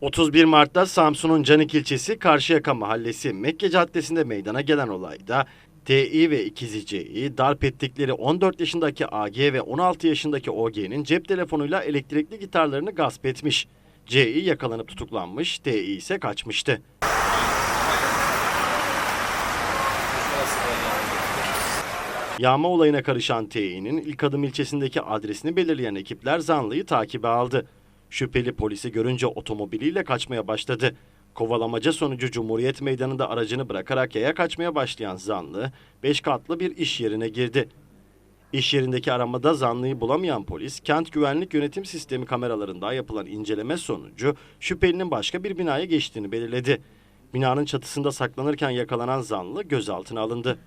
31 Mart'ta Samsun'un Canik ilçesi Karşıyaka Mahallesi Mekke Caddesi'nde meydana gelen olayda Tİ ve ikizi Cİ darp ettikleri 14 yaşındaki AG ve 16 yaşındaki OG'nin cep telefonuyla elektrikli gitarlarını gasp etmiş. Cİ yakalanıp tutuklanmış, Tİ ise kaçmıştı. Yağma olayına karışan Tİ'nin ilk adım ilçesindeki adresini belirleyen ekipler zanlıyı takibe aldı. Şüpheli polisi görünce otomobiliyle kaçmaya başladı. Kovalamaca sonucu Cumhuriyet Meydanı'nda aracını bırakarak yaya kaçmaya başlayan zanlı 5 katlı bir iş yerine girdi. İş yerindeki aramada zanlıyı bulamayan polis, kent güvenlik yönetim sistemi kameralarında yapılan inceleme sonucu şüphelinin başka bir binaya geçtiğini belirledi. Binanın çatısında saklanırken yakalanan zanlı gözaltına alındı.